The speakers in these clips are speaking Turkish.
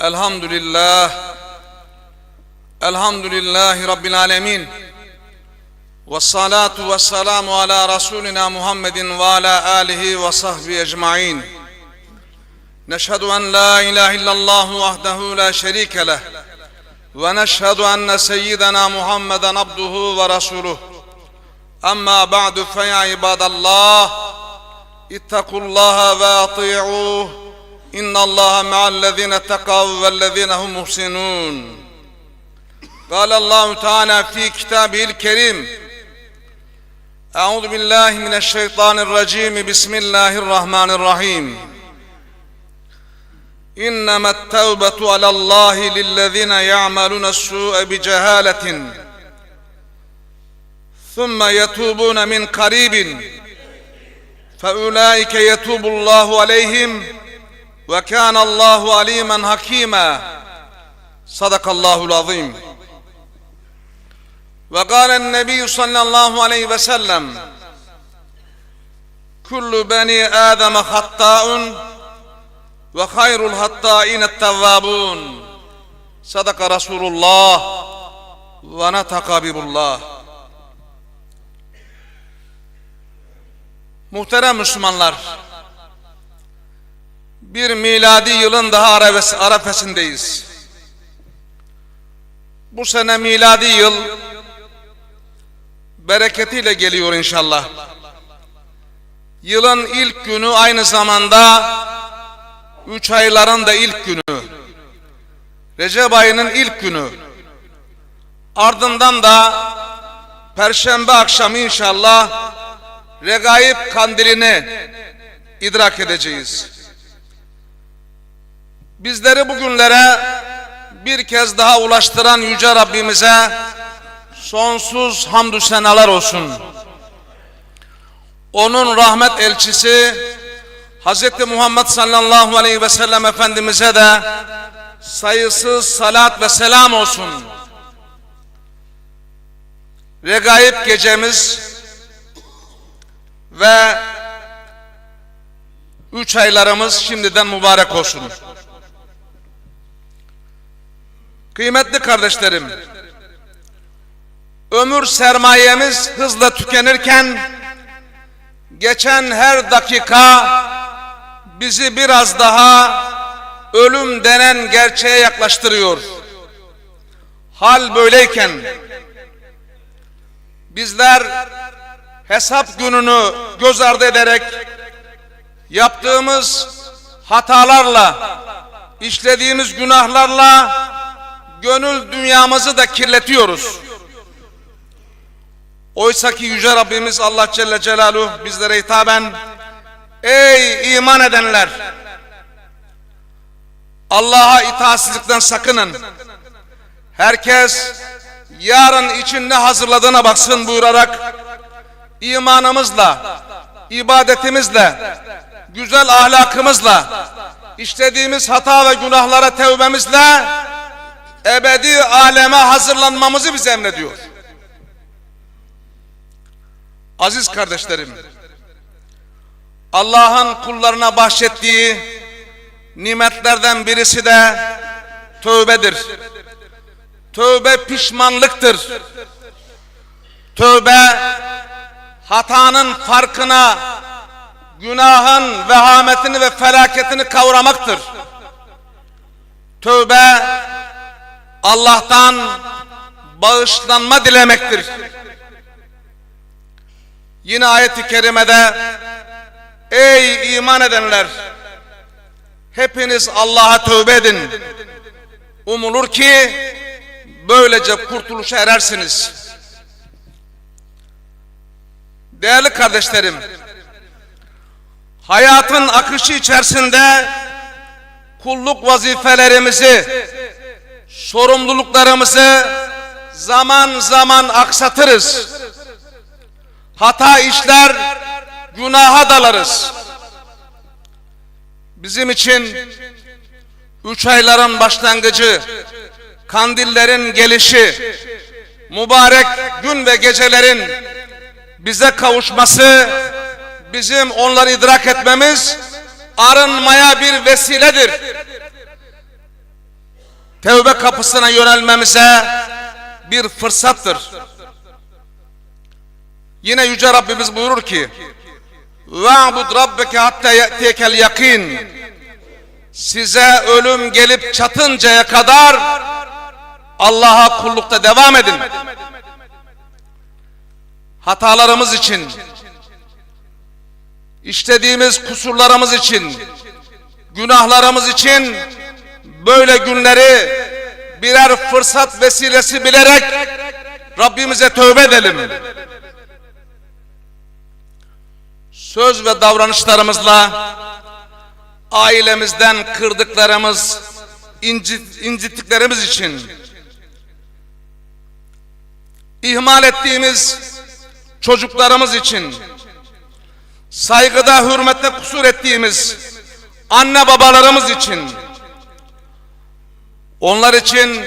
Elhamdülillah. Elhamdülillahi Rabbil Alemin. Ve salatu ve selamu ala Resulina Muhammedin ve ala alihi ve sahbihi ecmain. Neşhedü en la ilahe illallah vahdehu la şerike leh. Ve neşhedü enne seyyidena Muhammeden abduhu ve resuluh Amma ba'du fe ya ibadallah. İttakullaha ve ati'uh. إن الله مع الذين اتقوا والذين هم محسنون قال الله تعالى في كتابه الكريم أعوذ بالله من الشيطان الرجيم بسم الله الرحمن الرحيم إنما التوبة على الله للذين يعملون السوء بجهالة ثم يتوبون من قريب فأولئك يتوب الله عليهم ve kana Allahu alimen hakime. Sadakallahu azim. Ve kâlen nebiyyü sallallahu aleyhi ve sellem Kullu beni Adem'e hattâun ve hayrul hattâine tevvâbûn Sadaka Resulullah ve netaka birullah Muhterem Müslümanlar bir miladi yılın daha arefes- arefesindeyiz. Bu sene miladi yıl bereketiyle geliyor inşallah. Yılın ilk günü aynı zamanda üç ayların da ilk günü. Recep ayının ilk günü. Ardından da Perşembe akşamı inşallah Regaib kandilini idrak edeceğiz. Bizleri bugünlere bir kez daha ulaştıran Yüce Rabbimize sonsuz hamdü senalar olsun. Onun rahmet elçisi Hz. Muhammed sallallahu aleyhi ve sellem Efendimiz'e de sayısız salat ve selam olsun. Regaib gecemiz ve üç aylarımız şimdiden mübarek olsun. Kıymetli kardeşlerim, ömür sermayemiz hızla tükenirken geçen her dakika bizi biraz daha ölüm denen gerçeğe yaklaştırıyor. Hal böyleyken bizler hesap gününü göz ardı ederek yaptığımız hatalarla, işlediğimiz günahlarla gönül dünyamızı da kirletiyoruz. Oysa ki Yüce Rabbimiz Allah Celle Celaluhu bizlere hitaben Ey iman edenler! Allah'a itaatsizlikten sakının. Herkes yarın için ne hazırladığına baksın buyurarak imanımızla, ibadetimizle, güzel ahlakımızla, işlediğimiz hata ve günahlara tevbemizle ebedi aleme hazırlanmamızı bize emrediyor. Aziz kardeşlerim, Allah'ın kullarına bahşettiği nimetlerden birisi de tövbedir. Tövbe pişmanlıktır. Tövbe hatanın farkına, günahın vehametini ve felaketini kavramaktır. Tövbe Allah'tan bağışlanma dilemektir. Yine ayet-i kerimede Ey iman edenler hepiniz Allah'a tövbe edin. Umulur ki böylece kurtuluşa erersiniz. Değerli kardeşlerim, hayatın akışı içerisinde kulluk vazifelerimizi, sorumluluklarımızı zaman zaman aksatırız. Hata işler, günaha dalarız. Bizim için üç ayların başlangıcı, kandillerin gelişi, mübarek gün ve gecelerin bize kavuşması, bizim onları idrak etmemiz arınmaya bir vesiledir tevbe kapısına yönelmemize bir fırsattır. Yine Yüce Rabbimiz buyurur ki وَعْبُدْ رَبَّكَ hatta يَأْتِيكَ yakin. Size ölüm gelip çatıncaya kadar Allah'a kullukta devam edin. Hatalarımız için, işlediğimiz kusurlarımız için, günahlarımız için böyle günleri birer fırsat vesilesi bilerek Rabbimize tövbe edelim. Söz ve davranışlarımızla ailemizden kırdıklarımız, incit, incittiklerimiz için ihmal ettiğimiz çocuklarımız için saygıda, hürmette kusur ettiğimiz anne babalarımız için onlar için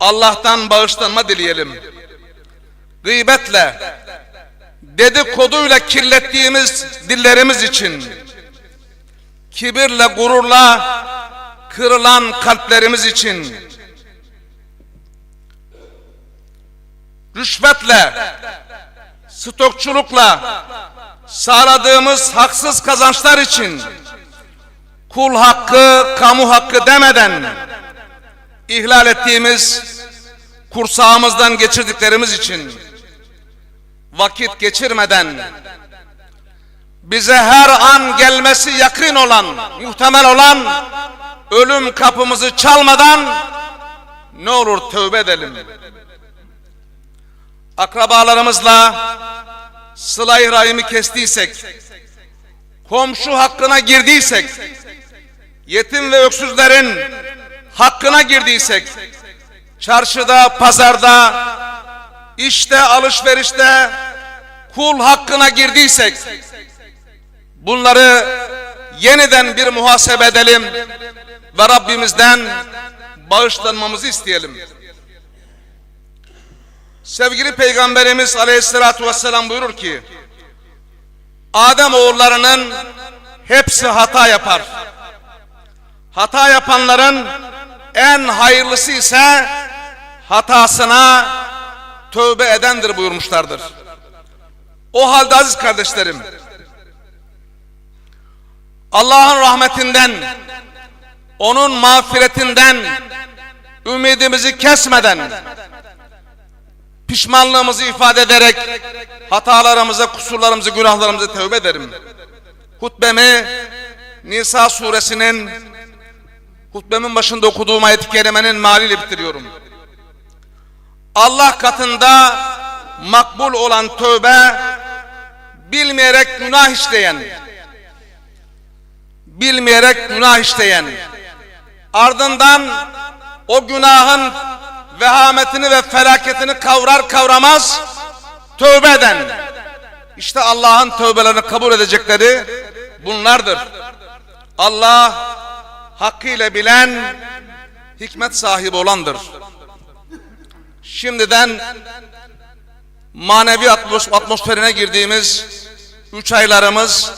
Allah'tan bağışlanma dileyelim. Gıybetle, dedikoduyla kirlettiğimiz dillerimiz için, kibirle, gururla kırılan kalplerimiz için, rüşvetle, stokçulukla sağladığımız haksız kazançlar için, kul hakkı, kamu hakkı demeden ihlal ettiğimiz kursağımızdan geçirdiklerimiz için vakit geçirmeden bize her an gelmesi yakın olan, muhtemel olan ölüm kapımızı çalmadan ne olur tövbe edelim. Akrabalarımızla sıla-i rahimi kestiysek, komşu hakkına girdiysek, yetim ve öksüzlerin hakkına girdiysek, çarşıda, pazarda, işte, alışverişte kul hakkına girdiysek, bunları yeniden bir muhasebe edelim ve Rabbimizden bağışlanmamızı isteyelim. Sevgili Peygamberimiz Aleyhisselatü Vesselam buyurur ki, Adem oğullarının hepsi hata yapar. Hata yapanların en hayırlısı ise hatasına tövbe edendir buyurmuşlardır. O halde aziz kardeşlerim, Allah'ın rahmetinden, onun mağfiretinden ümidimizi kesmeden, pişmanlığımızı ifade ederek hatalarımıza, kusurlarımızı, günahlarımızı tövbe ederim. Hutbemi Nisa suresinin hutbemin başında okuduğum ayet-i kerimenin maliyle bitiriyorum. Allah katında makbul olan tövbe bilmeyerek günah işleyen bilmeyerek günah işleyen ardından o günahın vehametini ve felaketini kavrar kavramaz tövbe eden işte Allah'ın tövbelerini kabul edecekleri bunlardır. Allah hakkıyla bilen hikmet sahibi olandır. Şimdiden manevi atmosferine girdiğimiz üç aylarımız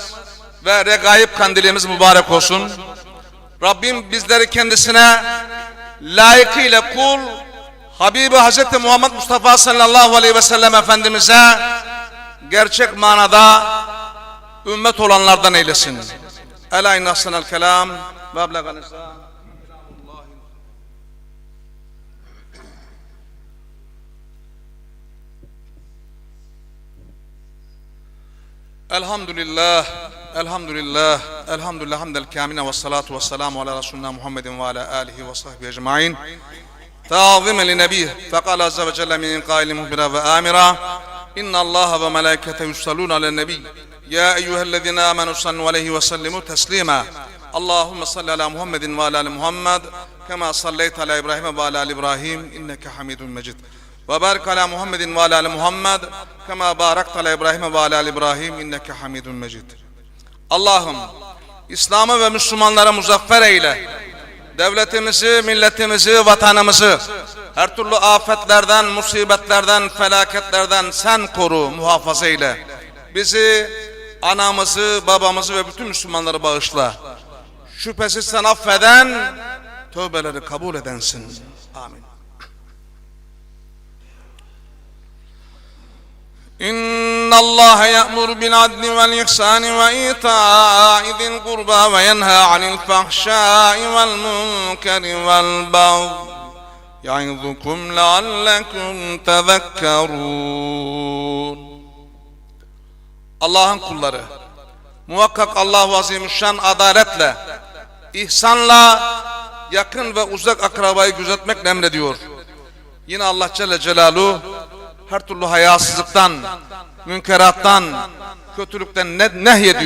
ve regaib kandilimiz mübarek olsun. Rabbim bizleri kendisine layıkıyla kul Habibi Hazreti Muhammed Mustafa sallallahu aleyhi ve sellem Efendimiz'e gerçek manada ümmet olanlardan eylesin. Ela inna ahsenel kelam باب أبلغ نساء الحمد لله الحمد لله الحمد لله حمد الكامل والصلاة والسلام على رسولنا محمد وعلى آله وصحبه أجمعين. تعظيما لنبيه فقال عز وجل من قائل مهبرا وآمرا إن الله وملائكته يصلون على النبي. يا أيها الذين آمنوا صلوا عليه وسلموا تسليما. اللهم صل على محمد وعلى آل محمد كما صليت على إبراهيم وعلى آل إبراهيم إنك حميد مجيد وبارك على محمد وعلى آل محمد كما باركت على إبراهيم وعلى آل إبراهيم إنك حميد مجيد Allah'ım İslam'ı ve Müslümanlara muzaffer eyle. Devletimizi, milletimizi, vatanımızı her türlü afetlerden, musibetlerden, felaketlerden sen koru, muhafaza eyle. Bizi, anamızı, babamızı ve bütün Müslümanları bağışla. Şüphesiz sen affeden tövbeleri kabul edensin. Amin. إن الله يأمر بالعدل والإحسان وإيتاء ذي القربى وينهى عن الفحشاء والمنكر والبغي يعظكم لعلكم تذكرون Allah'ın kulları muhakkak Allah-u Azimüşşan adaletle, ihsanla yakın ve uzak akrabayı gözetmekle emrediyor. Yine Allah Celle Celaluhu her türlü hayasızlıktan, münkerattan, kötülükten ne nehyediyor.